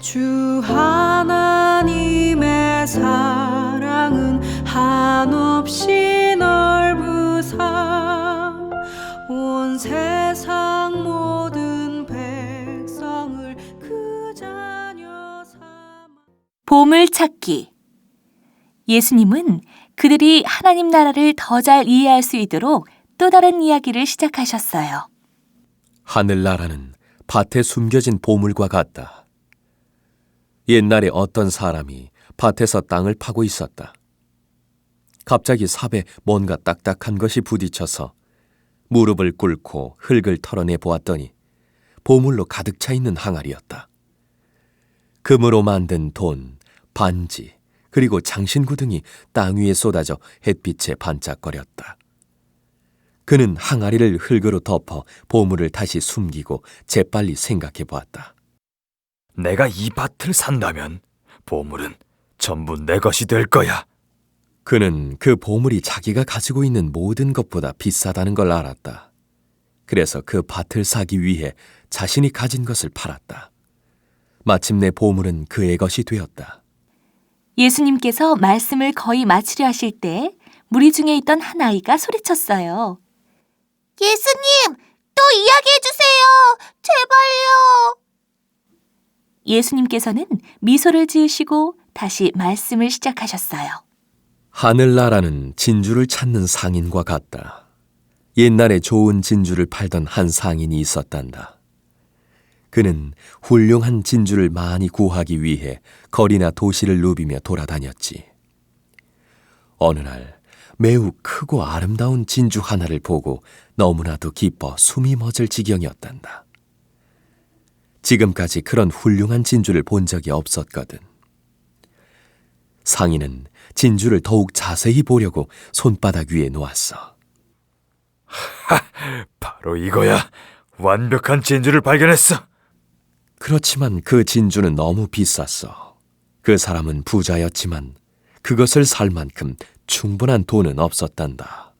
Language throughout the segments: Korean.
주 하나님의 사랑은 한없이 넓으사 온 세상 모든 백성을 그 자녀 삼아 보물 찾기 예수님은 그들이 하나님 나라를 더 잘 이해할 수 있도록 또 다른 이야기를 시작하셨어요. 하늘나라는 밭에 숨겨진 보물과 같다. 옛날에 어떤 사람이 밭에서 땅을 파고 있었다. 갑자기 삽에 뭔가 딱딱한 것이 부딪혀서 무릎을 꿇고 흙을 털어내 보았더니 보물로 가득 차 있는 항아리였다. 금으로 만든 돈, 반지, 그리고 장신구 등이 땅 위에 쏟아져 햇빛에 반짝거렸다. 그는 항아리를 흙으로 덮어 보물을 다시 숨기고 재빨리 생각해 보았다. 내가 이 밭을 산다면 보물은 전부 내 것이 될 거야. 그는 그 보물이 자기가 가지고 있는 모든 것보다 비싸다는 걸 알았다. 그래서 그 밭을 사기 위해 자신이 가진 것을 팔았다. 마침내 보물은 그의 것이 되었다. 예수님께서 말씀을 거의 마치려 하실 때 무리 중에 있던 한 아이가 소리쳤어요. 예수님, 또 이야기해 주세요. 제발요. 예수님께서는 미소를 지으시고 다시 말씀을 시작하셨어요. 하늘나라는 진주를 찾는 상인과 같다. 옛날에 좋은 진주를 팔던 한 상인이 있었단다. 그는 훌륭한 진주를 많이 구하기 위해 거리나 도시를 누비며 돌아다녔지. 어느 날 매우 크고 아름다운 진주 하나를 보고 너무나도 기뻐 숨이 멎을 지경이었단다. 지금까지 그런 훌륭한 진주를 본 적이 없었거든. 상인은 진주를 더욱 자세히 보려고 손바닥 위에 놓았어. 바로 이거야. 완벽한 진주를 발견했어. 그렇지만 그 진주는 너무 비쌌어. 그 사람은 부자였지만 그것을 살 만큼 충분한 돈은 없었단다.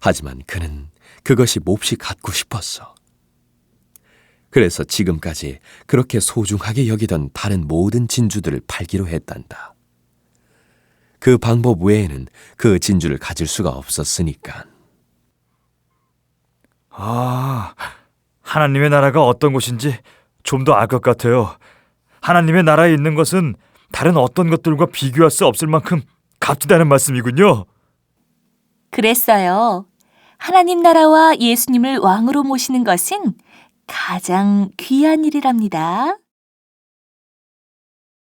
하지만 그는 그것이 몹시 갖고 싶었어. 그래서 지금까지 그렇게 소중하게 여기던 다른 모든 진주들을 팔기로 했단다. 그 방법 외에는 그 진주를 가질 수가 없었으니까. 아, 하나님의 나라가 어떤 곳인지 좀 더 알 것 같아요. 하나님의 나라에 있는 것은 다른 어떤 것들과 비교할 수 없을 만큼 값지다는 말씀이군요. 그랬어요. 하나님 나라와 예수님을 왕으로 모시는 것은 가장 귀한 일이랍니다.